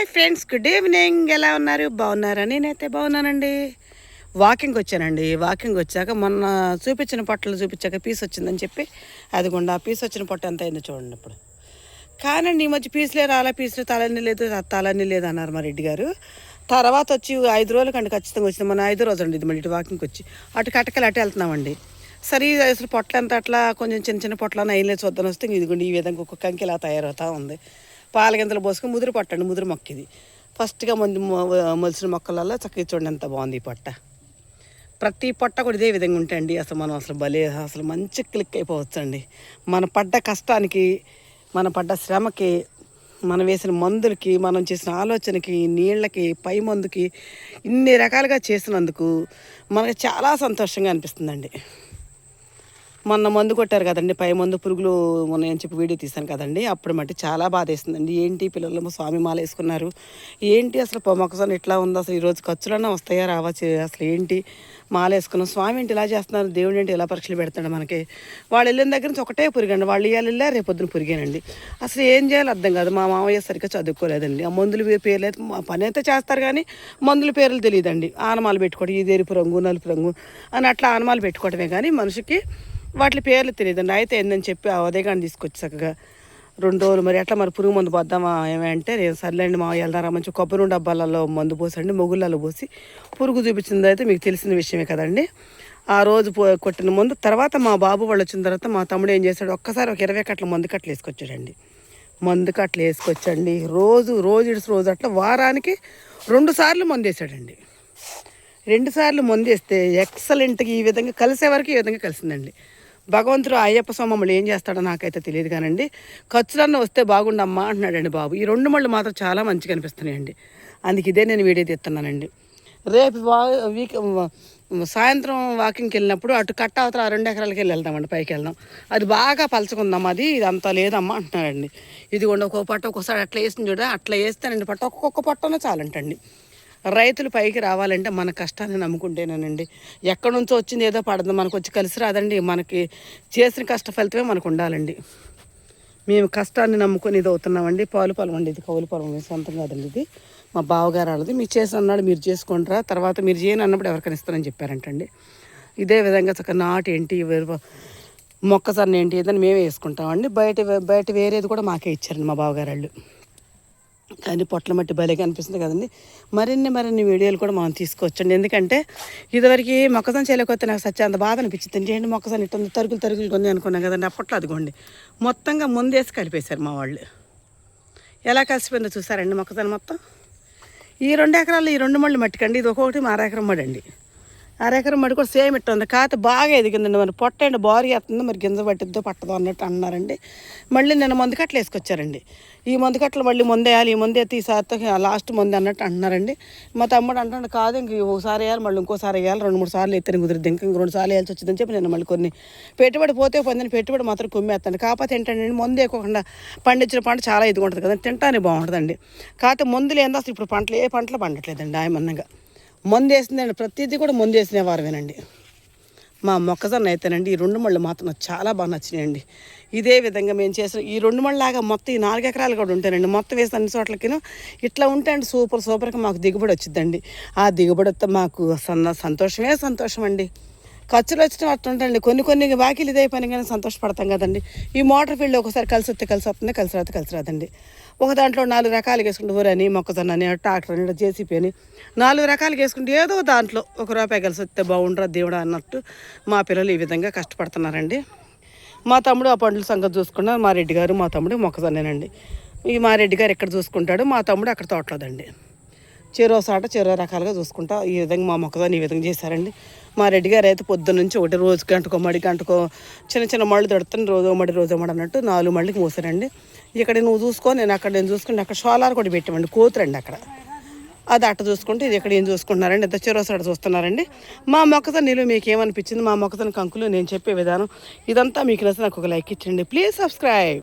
Hi friends good evening ఎలా ఉన్నారు? బాగున్నారా? నేనైతే బాగున్నానండి. వాకింగ్ వచ్చానండి. వాకింగ్ వచ్చాక మొన్న చూపించిన పొట్టలు చూపించాక పీస్ వచ్చిందని చెప్పి అదిగోండి ఆ పీస్ వచ్చిన పొట్ట ఎంత అయిందో చూడండి ఇప్పుడు. కానండి ఈ మధ్య పీసులే రాలే పీసులు తలన్నీ లేదు తలన్నీ లేదు అన్నారు మా రెడ్డి గారు. తర్వాత వచ్చి ఐదు రోజుల కంటే ఖచ్చితంగా వచ్చింది. మన ఐదు రోజు అండి ఇది మళ్ళీ ఇటు వాకింగ్కి వచ్చి. అటు కటకలు అటు వెళ్తున్నామండి. సరే అసలు పొట్ల ఎంత అట్లా కొంచెం చిన్న చిన్న పొట్ల అయిన లేదు చూద్దాం వస్తే ఇదిగోండి ఈ విధంగా ఒక కంకి ఇలా తయారవుతూ ఉంది. పాల గింజలు పోసుకొని ముదురు పట్టండి ముదురు మొక్క ఇది ఫస్ట్గా మంది మొలిసిన మొక్కలలో చక్కగా చూడండి ఎంత బాగుంది ఈ పొట్ట. ప్రతి పొట్ట కూడా ఇదే విధంగా ఉంటాయండి అసలు మనం అసలు భలే అసలు మంచి క్లిక్ అయిపోవచ్చండి. మన పడ్డ కష్టానికి మన పడ్డ శ్రమకి మనం వేసిన మందులకి మనం చేసిన ఆలోచనకి నీళ్ళకి పై మందుకి ఇన్ని రకాలుగా చేసినందుకు మనకు చాలా సంతోషంగా అనిపిస్తుందండి. మొన్న మందు కొట్టారు కదండి పై మందు పురుగులు ఉన్నాయని చెప్పి వీడియో తీశాను కదండి అప్పుడు మట్టి చాలా బాధ వేస్తుందండి ఏంటి పిల్లలు స్వామి మాల వేసుకున్నారు ఏంటి అసలు మొక్కసొన్న ఇట్లా ఉంది? అసలు ఈరోజు ఖర్చులన్నా వస్తాయా రావా? అసలు ఏంటి మాల వేసుకున్నాం స్వామి ఏంటి ఇలా చేస్తున్నారు? దేవుడు ఏంటి ఇలా పరీక్షలు పెడతాడు మనకి? వాళ్ళు వెళ్ళిన దగ్గర నుంచి ఒకటే పురిగండి. వాళ్ళు ఇవాళ వెళ్ళా రేపొద్దున పురిగానండి. అసలు ఏం చేయాలో అర్థం కాదు. మా మామయ్య సరిగ్గా చదువుకోలేదండి. ఆ మందులు పేర్లు అయితే పని అయితే చేస్తారు కానీ మందుల పేర్లు తెలియదండి. ఆనమాలు పెట్టుకోవడం ఇది ఎరుపు రంగు నలుపు రంగు అని అట్లా ఆనమాలు పెట్టుకోవడమే కానీ మనిషికి వాటి పేర్లు తెలియదండి అయితే ఏందని చెప్పి ఆ ఉదయగాన్ని తీసుకొచ్చి చక్కగా రెండు రోజులు మరి ఎట్లా మరి పురుగు మందు పోద్దామా ఏమంటే నేను సర్లేండి మా వెళ్దారా మంచి కొబ్బరి డబ్బాలలో మందు పోసండి మొగుళ్ళలో పోసి పురుగు చూపించింది అయితే మీకు తెలిసిన విషయమే కదండి. ఆ రోజు పో కొట్టిన మందు తర్వాత మా బాబు వాళ్ళు వచ్చిన తర్వాత మా తమ్ముడు ఏం చేశాడు ఒక్కసారి ఒక ఇరవై కట్ల మందు కట్టలు వేసుకొచ్చాడండి. మందు కట్టలు వేసుకొచ్చండి. రోజు రోజు ఇడిసి రోజు అట్లా వారానికి రెండు సార్లు మందు వేసాడండి. రెండు సార్లు మందు వేస్తే ఎక్సలెంట్గా ఈ విధంగా కలిసే వరకు ఈ విధంగా కలిసిందండి. భగవంతుడు అయ్యప్ప స్వామమ్మలు ఏం చేస్తాడో నాకైతే తెలియదు కానండి. ఖర్చులన్న వస్తే బాగుండమ్మా అంటున్నాడండి బాబు. ఈ రెండు మళ్ళు మాత్రం చాలా మంచిగా అనిపిస్తున్నాయండి. అందుకే ఇదే నేను వీడియో తీస్తున్నానండి. రేపు వా వీక్ సాయంత్రం వాకింగ్కి వెళ్ళినప్పుడు అటు కట్ట అవతల రెండు ఎకరాలకి వెళ్ళి వెళ్దామండి పైకి వెళ్దాం. అది బాగా పలుచుకుందాం అది ఇది అంతా లేదమ్మా అంటున్నాడండి. ఇది ఒక్కొక్క పట్ట ఒక్కోసారి అట్లా వేసింది చూడ అట్లా వేస్తానండి పట్ట ఒక్కొక్క పట్టనే చాలంటండి. రైతులు పైకి రావాలంటే మన కష్టాన్ని నమ్ముకుంటేనేనండి. ఎక్కడి నుంచో వచ్చింది ఏదో పడదు. మనకు వచ్చి కలిసి రాదండి. మనకి చేసిన కష్ట ఫలితమే మనకు ఉండాలండి. మేము కష్టాన్ని నమ్ముకొని ఇది అవుతున్నామండి. పాలు పొలం అండి ఇది. కౌలు పొలం సొంతం కాదండి ఇది. మా బావగారు వాళ్ళది మీరు చేసి అన్నాడు మీరు చేసుకుంటారా? తర్వాత మీరు చేయని అన్నప్పుడు ఎవరికైనా ఇస్తారని చెప్పారంటండి. ఇదే విధంగా చక్కగా నాటు ఏంటి మొక్కసన్న ఏంటి ఏదని మేమే వేసుకుంటామండి. బయట బయట వేరేది కూడా మాకే ఇచ్చారండి మా బావగారు వాళ్ళు. కానీ పొట్ల మట్టి భలేగా అనిపిస్తుంది కదండి. మరిన్ని మరిన్ని వీడియోలు కూడా మనం తీసుకొచ్చండి. ఎందుకంటే ఇదివరకు మొక్కజొన్న చేయలేకపోతే నాకు సత్య అంత బాధ అనిపించింది. ఏంటి మొక్కజొన్న ఇట్టుంది తరుగులు తరుగులు కొన్ని అనుకున్నాం కదండి. అప్పట్లో అదిగోండి. మొత్తంగా ముందేసి కలిపేశారు మా వాళ్ళు. ఎలా కలిసిపోయిందో చూసారండి మొక్కజొన్న మొత్తం? ఈ రెండు ఎకరాలు ఈ రెండు మళ్ళీ మట్టికండి. ఇది ఒక్కొక్కటి మారెకరం ఎకరం అరెకరం మడి కూడా సేమ్ ఇట్ట ఉంది. కాత బాగా ఎదిగిందండి మరి. పొట్ట అండి బారు వేస్తుంది మరి గింజ పట్టిద్దో పట్టదో అన్నట్టు అన్నారండి. మళ్ళీ నేను మందు కట్టలు వేసుకొచ్చారండి. ఈ మందు కట్టలు మళ్ళీ ముందేయాలి ఈ ముందే ఎత్తి ఈసారితో లాస్ట్ మంది అన్నట్టు అంటున్నారండి మా తమ్ముడు అంటాడు కాదు ఇంక ఒకసారి వేయాలి మళ్ళీ ఇంకోసారి వేయాలి రెండు మూడు సార్లు ఎత్తిన కుదిరిద్ది. ఇంకా రెండు సార్లు వేయాల్సి వచ్చిందని చెప్పి నేను మళ్ళీ కొన్ని పెట్టుబడి పోతే పొందిన పెట్టుబడి మాత్రం కుమ్మేస్తాను. కాకపోతే ఏంటంటే ముందు ఎక్కువకుండా పండించిన పంట చాలా ఇదిగా ఉంటుంది కదా తింటానే బాగుంటుందండి. కాకపోతే మందులు ఏందో అసలు ఇప్పుడు పంటలు ఏ పంటలు పండట్లేదండి ఆయమన్నంగా. మందు వేసిందండి ప్రతిదీ కూడా మందు వేసిన వారమేనండి. మా మొక్కజొన్న అయితేనండి ఈ రెండు మళ్ళు మాత్రం నాకు చాలా బాగా నచ్చినాయండి. ఇదే విధంగా మేము చేసిన ఈ రెండు మళ్ళలాగా మొత్తం ఈ నాలుగు ఎకరాలు కూడా ఉంటాయండి. మొత్తం వేసిన అన్ని చోట్లకిను ఇట్లా ఉంటే అండి సూపర్ సూపర్గా మాకు దిగుబడి వచ్చిందండి ఆ దిగుబడి మాకు సన్న సంతోషమే సంతోషం అండి ఖర్చులు వచ్చినా అట్లుంటండి కొన్ని కొన్ని బాకీలు ఇదే పని కానీ సంతోషపడతాం కదండి. ఈ మోటార్ ఫీల్డ్ ఒకసారి కలిసి వస్తే కలిసి వస్తుంది కలిసి రాదు కలిసి రాదండి. ఒక దాంట్లో నాలుగు రకాలు వేసుకుంటే ఊరని మొక్కజొన్న అని ట్రాక్టర్ అని జేసీపీ అని నాలుగు రకాలు వేసుకుంటే ఏదో దాంట్లో ఒక రూపాయి కలిసి వస్తే బాగుండరా దేవుడా అన్నట్టు మా పిల్లలు ఈ విధంగా కష్టపడుతున్నారండి. మా తమ్ముడు ఆ పండ్ల సంగతి చూసుకున్నారు. మా రెడ్డి గారు మా తమ్ముడు మొక్కజొన్నేనండి. ఈ మా రెడ్డి గారు ఎక్కడ చూసుకుంటాడు మా తమ్ముడు అక్కడ తోటలోదండి. చెరో సాట చెరో రకాలుగా చూసుకుంటా ఈ విధంగా మా మొక్కదాన్ని ఈ విధంగా చేశారండి. మా రెడ్డి గారు అయితే పొద్దున్న నుంచి ఒకటి రోజు గంటకో మడి గంటకో చిన్న చిన్న మళ్ళు తడుతాను రోజో మడి రోజో మడి అన్నట్టు నాలుగు మళ్ళీకి మూసారండి. ఇక్కడ నువ్వు చూసుకో నేను అక్కడ నేను చూసుకుంటే అక్కడ షోలార్ కూడా పెట్టామండి కోతురండి అక్కడ. అది అట్ట చూసుకుంటే ఇది ఇక్కడ ఏం చూసుకుంటున్నారండి ఎంత చెరోసాట చూస్తున్నారండి. మా మొక్కతో నీళ్ళు మీకు ఏమనిపించింది? మా మొక్కతో కంకులు నేను చెప్పే విధానం. ఇదంతా మీకు నచ్చిన నాకు ఒక లైక్ ఇచ్చండి ప్లీజ్ సబ్స్క్రైబ్.